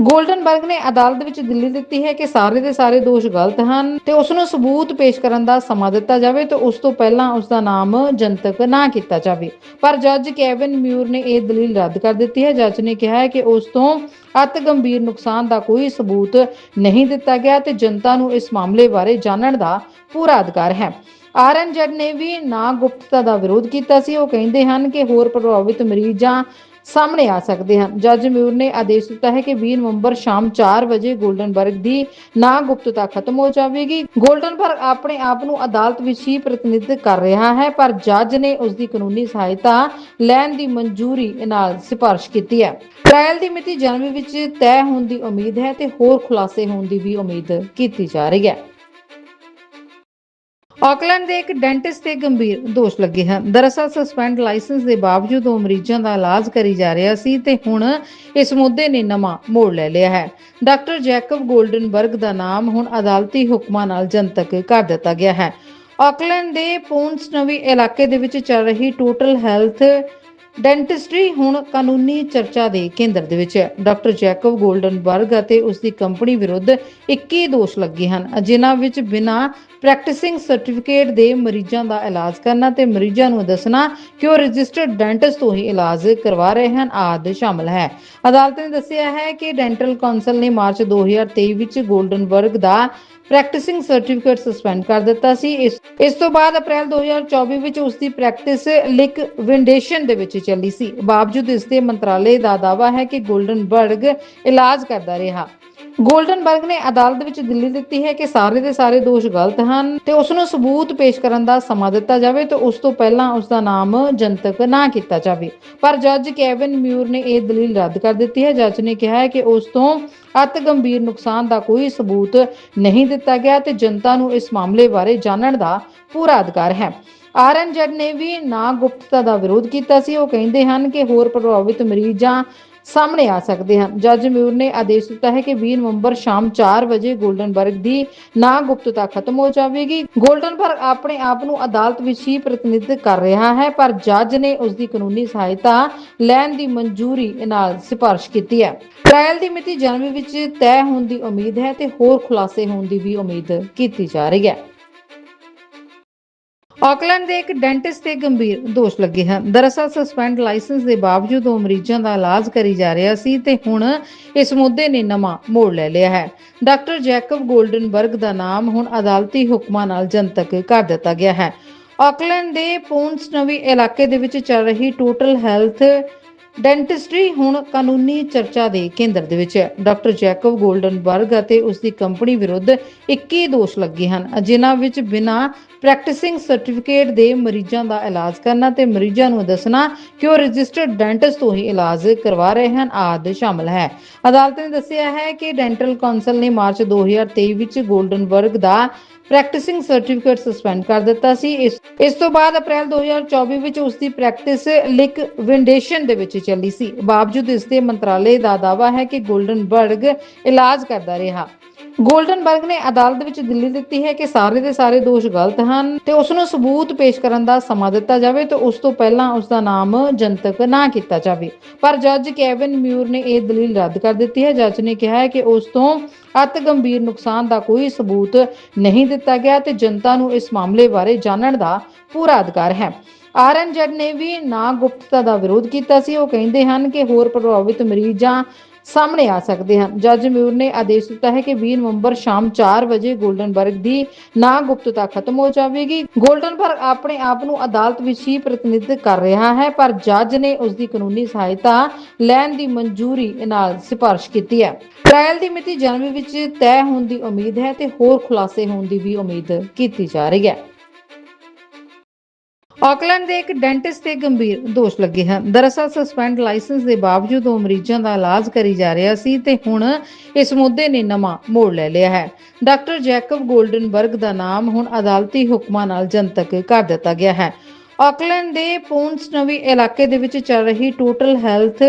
ਗੋਲਡਨਬਰਗ ਨੇ ਅਦਾਲਤ ਵਿੱਚ ਦਿੱਲੀ ਦਿੱਤੀ ਹੈ ਕਿ ਸਾਰੇ ਦੇ ਸਾਰੇ ਦੋਸ਼ ਗਲਤ ਹਨ ਤੇ ਉਸ ਨੂੰ ਸਬੂਤ ਪੇਸ਼ ਕਰਨ ਦਾ ਸਮਾਂ ਦਿੱਤਾ ਜਾਵੇ ਤੇ ਉਸ ਤੋਂ ਪਹਿਲਾਂ ਉਸ ਦਾ ਨਾਮ ਜਨਤਕ ਨਾ ਕੀਤਾ ਜਾਵੇ। ਪਰ ਜੱਜ ਕੇਵਨ ਮਿਊਰ ਨੇ ਇਹ ਦਲੀਲ ਰੱਦ ਕਰ ਦਿੱਤੀ ਹੈ। ਜੱਜ ਨੇ ਕਿਹਾ ਹੈ ਕਿ ਉਸ ਤੋਂ ਅਤ ਗੰਭੀਰ ਨੁਕਸਾਨ ਦਾ ਕੋਈ ਸਬੂਤ ਨਹੀਂ ਦਿੱਤਾ ਗਿਆ ਤੇ ਜਨਤਾ ਨੂੰ ਇਸ ਮਾਮਲੇ ਬਾਰੇ ਜਾਣਨ ਦਾ ਪੂਰਾ ਅਧਿਕਾਰ ਹੈ। ਆਰਐਨਜੈਡ ਨੇ ਵੀ ਨਾ ਗੁਪਤਤਾ ਦਾ ਵਿਰੋਧ ਕੀਤਾ ਸੀ। ਉਹ ਕਹਿੰਦੇ ਹਨ ਕਿ ਹੋਰ ਪ੍ਰਭਾਵਿਤ ਮਰੀਜ਼ਾਂ ਸਾਹਮਣੇ ਆ ਸਕਦੇ ਹਨ। ਜੱਜ ਮਿਊਰ ਨੇ ਆਦੇਸ਼ ਦਿੱਤਾ ਹੈ ਕਿ 20 ਨਵੰਬਰ ਸ਼ਾਮ 4 ਵਜੇ ਗੋਲਡਨਬਰਗ ਦੀ ਨਾ ਗੁਪਤਤਾ ਖਤਮ ਹੋ ਜਾਵੇਗੀ। ਗੋਲਡਨਬਰਗ ਆਪਣੇ ਆਪ ਨੂੰ ਅਦਾਲਤ ਵਿੱਚ ਹੀ ਪ੍ਰਤੀਨਿਧ ਕਰ ਰਿਹਾ ਹੈ, ਪਰ ਜੱਜ ਨੇ ਉਸ ਦੀ ਕਾਨੂੰਨੀ ਸਹਾਇਤਾ ਲੈਣ ਦੀ ਮਨਜ਼ੂਰੀ ਨਾਲ ਸਿਫਾਰਿਸ਼ ਕੀਤੀ ਹੈ। ਟ੍ਰਾਇਲ ਦੀ ਮਿਤੀ ਜਨਵਰੀ ਵਿੱਚ ਤੈਅ ਹੋਣ ਦੀ ਉਮੀਦ ਹੈ ਤੇ ਹੋਰ ਖੁਲਾਸੇ ਹੋਣ ਦੀ ਵੀ ਉਮੀਦ ਕੀਤੀ ਜਾ ਰਹੀ ਹੈ। ਆਕਲੈਂਡ ਦੇ ਇੱਕ ਡੈਂਟਿਸਟ ਤੇ ਗੰਭੀਰ ਦੋਸ਼ ਲੱਗੇ ਹਨ। ਦਰਅਸਲ ਸਸਪੈਂਡ ਲਾਇਸੈਂਸ ਦੇ ਬਾਵਜੂਦ ਉਹ ਮਰੀਜ਼ਾਂ ਦਾ ਇਲਾਜ ਕਰੀ ਜਾ ਰਿਹਾ ਸੀ ਤੇ ਹੁਣ ਇਸ ਮੁੱਦੇ ਨੇ ਨਵਾਂ ਮੋੜ ਲੈ ਲਿਆ ਹੈ। ਡਾਕਟਰ ਜੈਕਬ ਗੋਲਡਨਬਰਗ ਦਾ ਨਾਮ ਹੁਣ ਅਦਾਲਤੀ ਹੁਕਮਾਂ ਨਾਲ ਜਨਤਕ ਕਰ ਦਿੱਤਾ ਗਿਆ ਹੈ। ਆਕਲੈਂਡ ਦੇ ਪੌਂਸ ਨਵੀਂ ਇਲਾਕੇ ਦੇ ਵਿੱਚ ਚੱਲ ਰਹੀ ਟੋਟਲ ਹੈਲਥ ਡੈਂਟਿਸਟਰੀ ਹੁਣ ਕਾਨੂੰਨੀ ਚਰਚਾ ਦੇ ਕੇਂਦਰ ਦੇ ਵਿੱਚ ਹੈ। ਡਾਕਟਰ ਜੈਕਬ ਗੋਲਡਨਬਰਗ ਅਤੇ ਉਸ ਦੀ ਕੰਪਨੀ ਵਿਰੁੱਧ 21 ਦੋਸ਼ ਲੱਗੇ ਹਨ। ਜਿਨ੍ਹਾਂ ਵਿੱਚ ਬਿਨਾਂ ਪ੍ਰੈਕਟਿਸਿੰਗ ਸਰਟੀਫਿਕੇਟ ਦੇ ਮਰੀਜ਼ਾਂ ਦਾ ਇਲਾਜ ਕਰਨਾ ਤੇ ਮਰੀਜ਼ਾਂ ਨੂੰ ਦੱਸਣਾ ਕਿ ਉਹ ਰਜਿਸਟਰਡ ਡੈਂਟਿਸਟ ਤੋਂ ਹੀ ਇਲਾਜ ਕਰਵਾ ਰਹੇ ਹਨ ਆਦਿ ਸ਼ਾਮਲ ਹੈ। ਅਦਾਲਤ ਨੇ ਦੱਸਿਆ ਹੈ ਕਿ ਡੈਂਟਲ ਕੌਂਸਲ ਨੇ ਮਾਰਚ 2023 ਵਿੱਚ ਗੋਲਡਨਬਰਗ ਦਾ ਪ੍ਰੈਕਟਿਸਿੰਗ ਸਰਟੀਫਿਕੇਟ ਸਸਪੈਂਡ ਕਰ ਦਿੱਤਾ ਸੀ। ਇਸ ਇਸ ਤੋਂ ਬਾਅਦ ਅਪ੍ਰੈਲ 2024 ਵਿੱਚ ਉਸ ਦੀ ਪ੍ਰੈਕਟਿਸ ਲਿਕ ਵਿੰਡੇਸ਼ਨ ਦੇ ਵਿੱਚ ਚੱਲੀ ਸੀ। ਬਾਵਜੂਦ ਇਸ ਦੇ ਮੰਤਰਾਲੇ ਦਾ ਦਾਅਵਾ ਹੈ ਕਿ ਗੋਲਡਨਬਰਗ ਇਲਾਜ ਕਰਦਾ ਰਿਹਾ। ਗੋਲਡਨਬਰਗ ਨੇ ਅਦਾਲਤ ਵਿੱਚ ਦਿੱਲੀ ਦਿੱਤੀ ਹੈ ਕਿ ਸਾਰੇ ਦੇ ਸਾਰੇ ਦੋਸ਼ ਗਲਤ ਹਨ ਤੇ ਉਸ ਨੂੰ ਸਬੂਤ ਪੇਸ਼ ਕਰਨ ਦਾ ਸਮਾਂ ਦਿੱਤਾ ਜਾਵੇ ਤੇ ਉਸ ਤੋਂ ਪਹਿਲਾਂ ਉਸ ਦਾ ਨਾਮ ਜਨਤਕ ਨਾ ਕੀਤਾ ਜਾਵੇ। ਪਰ ਜੱਜ ਕੈਵਿਨ ਮਿਊਰ ਨੇ ਇਹ ਦਲੀਲ ਰੱਦ ਕਰ ਦਿੱਤੀ ਹੈ। ਜੱਜ ਨੇ ਕਿਹਾ ਹੈ ਕਿ ਉਸ ਤੋਂ ਅਤ ਗੰਭੀਰ ਨੁਕਸਾਨ ਦਾ ਕੋਈ ਸਬੂਤ ਨਹੀਂ ਦਿੱਤਾ ਗਿਆ ਤੇ ਜਨਤਾ ਨੂੰ ਇਸ ਮਾਮਲੇ ਬਾਰੇ ਜਾਣਨ ਦਾ ਪੂਰਾ ਅਧਿਕਾਰ ਹੈ। ਆਰਐਨਜੈਡ ਨੇ ਵੀ ਨਾ ਗੁਪਤਤਾ ਦਾ ਵਿਰੋਧ ਕੀਤਾ ਸੀ। ਉਹ ਕਹਿੰਦੇ ਹਨ ਕਿ ਹੋਰ ਪ੍ਰਭਾਵਿਤ ਮਰੀਜ਼ਾਂ ਸਾਹਮਣੇ ਆ ਸਕਦੇ ਹਨ। ਜੱਜ ਮਿਊਰ ਨੇ ਆਦੇਸ਼ ਦਿੱਤਾ ਹੈ ਕਿ 20 ਨਵੰਬਰ ਸ਼ਾਮ 4 ਵਜੇ ਗੋਲਡਨਬਰਗ ਦੀ ਨਾ ਗੁਪਤਤਾ ਖਤਮ ਹੋ ਜਾਵੇਗੀ। ਗੋਲਡਨਬਰਗ ਆਪਣੇ ਆਪ ਨੂੰ ਅਦਾਲਤ ਵਿੱਚ ਹੀ ਪ੍ਰਤੀਨਿਧ ਕਰ ਰਿਹਾ ਹੈ, ਪਰ ਜੱਜ ਨੇ ਉਸ ਦੀ ਕਾਨੂੰਨੀ ਸਹਾਇਤਾ ਲੈਣ ਦੀ ਮਨਜ਼ੂਰੀ ਨਾਲ ਸਿਫਾਰਿਸ਼ ਕੀਤੀ ਹੈ। ਟ੍ਰਾਇਲ ਦੀ ਮਿਤੀ ਜਨਵਰੀ ਵਿੱਚ ਤੈਅ ਹੋਣ ਦੀ ਉਮੀਦ ਹੈ ਤੇ ਹੋਰ ਖੁਲਾਸੇ ਹੋਣ ਦੀ ਵੀ ਉਮੀਦ ਕੀਤੀ ਜਾ ਰਹੀ ਹੈ। ਆਕਲੈਂਡ ਦੇ ਇੱਕ ਡੈਂਟਿਸਟ ਤੇ ਗੰਭੀਰ ਦੋਸ਼ ਲੱਗੇ ਹਨ। ਦਰਅਸਲ ਸਸਪੈਂਡ ਲਾਇਸੈਂਸ ਦੇ ਬਾਵਜੂਦ ਉਹ ਮਰੀਜ਼ਾਂ ਦਾ ਇਲਾਜ ਕਰੀ ਜਾ ਰਿਹਾ ਸੀ ਤੇ ਹੁਣ ਇਸ ਮੁੱਦੇ ਨੇ ਨਵਾਂ ਮੋੜ ਲੈ ਲਿਆ ਹੈ। ਡਾਕਟਰ ਜੈਕਬ ਗੋਲਡਨਬਰਗ ਦਾ ਨਾਮ ਹੁਣ ਅਦਾਲਤੀ ਹੁਕਮਾਂ ਨਾਲ ਜਨਤਕ ਕਰ ਦਿੱਤਾ ਗਿਆ ਹੈ। ਆਕਲੈਂਡ ਦੇ ਪੌਂਸ ਨਵੀਂ ਇਲਾਕੇ ਦੇ ਵਿੱਚ ਚੱਲ ਰਹੀ ਟੋਟਲ ਹੈਲਥ ਡੈਂਟਿਸਟਰੀ ਹੁਣ ਕਾਨੂੰਨੀ ਚਰਚਾ ਦੇ ਕੇਂਦਰ ਦੇ ਵਿੱਚ ਹੈ। ਡਾਕਟਰ ਜੈਕਬ ਗੋਲਡਨਬਰਗ ਅਤੇ ਉਸ ਦੀ ਕੰਪਨੀ ਵਿਰੁੱਧ 21 ਦੋਸ਼ ਲੱਗੇ ਹਨ। ਜਿਨ੍ਹਾਂ ਵਿੱਚ ਬਿਨਾਂ ਪ੍ਰੈਕਟਿਸਿੰਗ ਸਰਟੀਫਿਕੇਟ ਦੇ ਮਰੀਜ਼ਾਂ ਦਾ ਇਲਾਜ ਕਰਨਾ ਤੇ ਮਰੀਜ਼ਾਂ ਨੂੰ ਦੱਸਣਾ ਕਿ ਉਹ ਰਜਿਸਟਰਡ ਡੈਂਟਿਸਟ ਤੋਂ ਹੀ ਇਲਾਜ ਕਰਵਾ ਰਹੇ ਹਨ ਆਦਿ ਸ਼ਾਮਲ ਹੈ। ਅਦਾਲਤ ਨੇ ਦੱਸਿਆ ਹੈ ਕਿ ਡੈਂਟਲ ਕੌਂਸਲ ਨੇ ਮਾਰਚ 2023 ਵਿੱਚ ਗੋਲਡਨਬਰਗ ਦਾ ਪ੍ਰੈਕਟਿਸਿੰਗ ਸਰਟੀਫਿਕੇਟ ਸਸਪੈਂਡ ਕਰ ਦਿੱਤਾ ਸੀ। ਇਸ ਇਸ ਤੋਂ ਬਾਅਦ ਅਪ੍ਰੈਲ 2024 ਵਿੱਚ ਉਸ ਦੀ ਪ੍ਰੈਕਟਿਸ ਲਿਕ ਵਿੰਡੇਸ਼ਨ ਦੇ ਵਿੱਚ ਚੱਲੀ ਸੀ। ਬਾਵਜੂਦ ਇਸ ਦੇ ਮੰਤਰਾਲੇ ਦਾ ਦਾਅਵਾ ਹੈ ਕਿ ਗੋਲਡਨਬਰਗ ਇਲਾਜ ਕਰਦਾ ਰਿਹਾ। ਗੋਲਡਨਬਰਗ ਨੇ ਅਦਾਲਤ ਵਿੱਚ ਦਿੱਲੀ ਦਿੱਤੀ ਹੈ ਕਿ ਸਾਰੇ ਦੇ ਸਾਰੇ ਦੋਸ਼ ਗਲਤ ਹਨ ਤੇ ਉਸ ਨੂੰ ਸਬੂਤ ਪੇਸ਼ ਕਰਨ ਦਾ ਸਮਾਂ ਦਿੱਤਾ ਜਾਵੇ ਤੇ ਉਸ ਤੋਂ ਪਹਿਲਾਂ ਉਸ ਦਾ ਨਾਮ ਜਨਤਕ ਨਾ ਕੀਤਾ ਜਾਵੇ। ਪਰ ਜੱਜ ਕੈਵਿਨ ਮਿਊਰ ਨੇ ਇਹ ਦਲੀਲ ਰੱਦ ਕਰ ਦਿੱਤੀ ਹੈ। ਜੱਜ ਨੇ ਕਿਹਾ ਹੈ ਕਿ ਉਸ ਤੋਂ ਅਤ ਗੰਭੀਰ ਨੁਕਸਾਨ ਦਾ ਕੋਈ ਸਬੂਤ ਨਹੀਂ ਦਿੱਤਾ ਗਿਆ ਤੇ ਜਨਤਾ ਨੂੰ ਇਸ ਮਾਮਲੇ ਬਾਰੇ ਜਾਣਨ ਦਾ ਪੂਰਾ ਅਧਿਕਾਰ ਹੈ। ਆਰਐਨਜੈਡ ਨੇ ਵੀ ਨਾ ਗੁਪਤਤਾ ਦਾ ਵਿਰੋਧ ਕੀਤਾ ਸੀ। ਉਹ ਕਹਿੰਦੇ ਹਨ ਕਿ ਹੋਰ ਪ੍ਰਭਾਵਿਤ ਮਰੀਜ਼ਾਂ ਸਾਹਮਣੇ ਆ ਸਕਦੇ ਹਨ। ਜੱਜ ਮਿਊਰ ਨੇ ਆਦੇਸ਼ ਦਿੱਤਾ ਹੈ ਕਿ 20 ਨਵੰਬਰ ਸ਼ਾਮ 4 ਵਜੇ ਗੋਲਡਨਬਰਗ ਦੀ ਨਾ ਗੁਪਤਤਾ ਖਤਮ ਹੋ ਜਾਵੇਗੀ। ਗੋਲਡਨਬਰਗ ਆਪਣੇ ਆਪ ਨੂੰ ਅਦਾਲਤ ਵਿੱਚ ਹੀ ਪ੍ਰਤੀਨਿਧ ਕਰ ਰਿਹਾ ਹੈ, ਪਰ ਜੱਜ ਨੇ ਉਸ ਦੀ ਕਾਨੂੰਨੀ ਸਹਾਇਤਾ ਲੈਣ ਦੀ ਮਨਜ਼ੂਰੀ ਨਾਲ ਸਿਫਾਰਿਸ਼ ਕੀਤੀ ਹੈ। ਟ੍ਰਾਇਲ ਦੀ ਮਿਤੀ ਜਨਵਰੀ ਵਿੱਚ ਤੈਅ ਹੋਣ ਦੀ ਉਮੀਦ ਹੈ ਤੇ ਹੋਰ ਖੁਲਾਸੇ ਹੋਣ ਦੀ ਵੀ ਉਮੀਦ ਕੀਤੀ ਜਾ ਰਹੀ ਹੈ। ਆਕਲੈਂਡ ਦੇ ਇੱਕ ਡੈਂਟਿਸਟ ਤੇ ਗੰਭੀਰ ਦੋਸ਼ ਲੱਗੇ ਹਨ। ਦਰਅਸਲ ਸਸਪੈਂਡ ਲਾਇਸੈਂਸ ਦੇ ਬਾਵਜੂਦ ਉਹ ਮਰੀਜ਼ਾਂ ਦਾ ਇਲਾਜ ਕਰੀ ਜਾ ਰਿਹਾ ਸੀ ਤੇ ਹੁਣ ਇਸ ਮੁੱਦੇ ਨੇ ਨਵਾਂ ਮੋੜ ਲੈ ਲਿਆ ਹੈ। ਡਾਕਟਰ ਜੈਕਬ ਗੋਲਡਨਬਰਗ ਦਾ ਨਾਮ ਹੁਣ ਅਦਾਲਤੀ ਹੁਕਮਾਂ ਨਾਲ ਜਨਤਕ ਕਰ ਦਿੱਤਾ ਗਿਆ ਹੈ। ਆਕਲੈਂਡ ਦੇ ਪੌਂਸ ਨਵੀਂ ਇਲਾਕੇ ਦੇ ਵਿੱਚ ਚੱਲ ਰਹੀ ਟੋਟਲ ਹੈਲਥ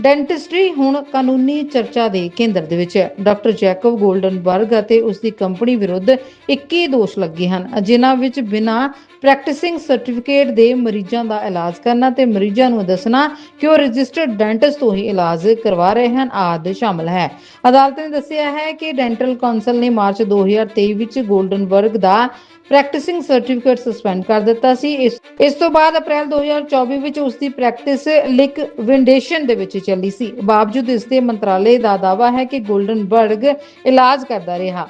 ਡੈਂਟਿਸਟਰੀ ਹੁਣ ਕਾਨੂੰਨੀ ਚਰਚਾ ਦੇ ਕੇਂਦਰ ਦੇ ਵਿੱਚ ਹੈ। ਡਾਕਟਰ ਜੈਕਬ ਗੋਲਡਨਬਰਗ ਅਤੇ ਉਸ ਦੀ ਕੰਪਨੀ ਵਿਰੁੱਧ 21 ਦੋਸ਼ ਲੱਗੇ ਹਨ। ਜਿਨ੍ਹਾਂ ਵਿੱਚ ਬਿਨਾਂ ਪ੍ਰੈਕਟਿਸਿੰਗ ਸਰਟੀਫਿਕੇਟ ਦੇ ਮਰੀਜ਼ਾਂ ਦਾ ਇਲਾਜ ਕਰਨਾ ਤੇ ਮਰੀਜ਼ਾਂ ਨੂੰ ਦੱਸਣਾ ਕਿ ਉਹ ਰਜਿਸਟਰਡ ਡੈਂਟਿਸਟ ਤੋਂ ਹੀ ਇਲਾਜ ਕਰਵਾ ਰਹੇ ਹਨ ਆਦਿ ਸ਼ਾਮਲ ਹੈ। ਅਦਾਲਤ ਨੇ ਦੱਸਿਆ ਹੈ ਕਿ ਡੈਂਟਲ ਕੌਂਸਲ ਨੇ ਮਾਰਚ 2023 ਵਿੱਚ ਗੋਲਡਨਬਰਗ ਦਾ ਪ੍ਰੈਕਟਿਸਿੰਗ ਸਰਟੀਫਿਕੇਟ ਸਸਪੈਂਡ ਕਰ ਦਿੱਤਾ ਸੀ। ਇਸ ਇਸ ਤੋਂ ਬਾਅਦ ਅਪ੍ਰੈਲ 2024 ਵਿੱਚ ਉਸ ਦੀ ਪ੍ਰੈਕਟਿਸ ਲਿਕ ਵਿੰਡੇਸ਼ਨ ਦੇ ਵਿੱਚ ਚੱਲੀ ਸੀ। ਬਾਵਜੂਦ ਇਸ ਦੇ ਮੰਤਰਾਲੇ ਦਾ ਦਾਅਵਾ ਹੈ ਕਿ ਗੋਲਡਨਬਰਗ ਇਲਾਜ ਕਰਦਾ ਰਿਹਾ।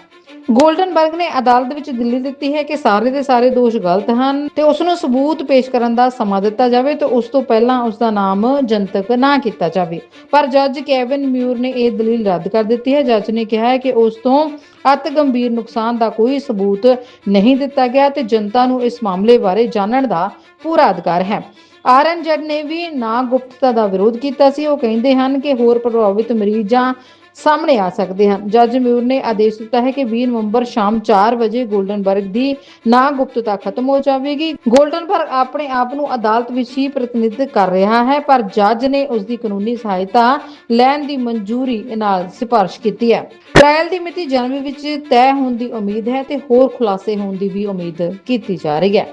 ਗੋਲਡਨਬਰਗ ਨੇ ਅਦਾਲਤ ਵਿੱਚ ਦਿੱਲੀ ਦਿੱਤੀ ਹੈ ਕਿ ਸਾਰੇ ਦੇ ਸਾਰੇ ਦੋਸ਼ ਗਲਤ ਹਨ ਤੇ ਉਸ ਨੂੰ ਸਬੂਤ ਪੇਸ਼ ਕਰਨ ਦਾ ਸਮਾਂ ਦਿੱਤਾ ਜਾਵੇ ਤੇ ਉਸ ਤੋਂ ਪਹਿਲਾਂ ਉਸ ਦਾ ਨਾਮ ਜਨਤਕ ਨਾ ਕੀਤਾ ਜਾਵੇ। ਪਰ ਜੱਜ ਕੈਵਿਨ ਮਿਊਰ ਨੇ ਇਹ ਦਲੀਲ ਰੱਦ ਕਰ ਦਿੱਤੀ ਹੈ। ਜੱਜ ਨੇ ਕਿਹਾ ਹੈ ਕਿ ਉਸ ਤੋਂ ਅਤ ਗੰਭੀਰ ਨੁਕਸਾਨ ਦਾ ਕੋਈ ਸਬੂਤ ਨਹੀਂ ਦਿੱਤਾ ਗਿਆ ਤੇ ਜਨਤਾ ਨੂੰ ਇਸ ਮਾਮਲੇ ਬਾਰੇ ਜਾਣਨ ਦਾ ਪੂਰਾ ਅਧਿਕਾਰ ਹੈ। ਆਰਐਨਜੈਡ ਨੇ ਵੀ ਨਾ ਗੁਪਤਤਾ ਦਾ ਵਿਰੋਧ ਕੀਤਾ ਸੀ। ਉਹ ਕਹਿੰਦੇ ਹਨ ਕਿ ਹੋਰ ਪ੍ਰਭਾਵਿਤ ਮਰੀਜ਼ਾਂ ਸਾਹਮਣੇ ਆ ਸਕਦੇ ਹਨ। ਜੱਜ ਮਿਊਰ ਨੇ ਆਦੇਸ਼ ਦਿੱਤਾ ਹੈ ਕਿ 20 ਨਵੰਬਰ ਸ਼ਾਮ 4 ਵਜੇ ਗੋਲਡਨਬਰਗ ਦੀ ਨਾ ਗੁਪਤਤਾ ਖਤਮ ਹੋ ਜਾਵੇਗੀ। ਗੋਲਡਨਬਰਗ ਆਪਣੇ ਆਪ ਨੂੰ ਅਦਾਲਤ ਵਿੱਚ ਹੀ ਪ੍ਰਤੀਨਿਧ ਕਰ ਰਿਹਾ ਹੈ, ਪਰ ਜੱਜ ਨੇ ਉਸ ਦੀ ਕਾਨੂੰਨੀ ਸਹਾਇਤਾ ਲੈਣ ਦੀ ਮਨਜ਼ੂਰੀ ਨਾਲ ਸਿਫਾਰਿਸ਼ ਕੀਤੀ ਹੈ। ਟ੍ਰਾਇਲ ਦੀ ਮਿਤੀ ਜਨਵਰੀ ਵਿੱਚ ਤੈਅ ਹੋਣ ਦੀ ਉਮੀਦ ਹੈ ਤੇ ਹੋਰ ਖੁਲਾਸੇ ਹੋਣ ਦੀ ਵੀ ਉਮੀਦ ਕੀਤੀ ਜਾ ਰਹੀ ਹੈ।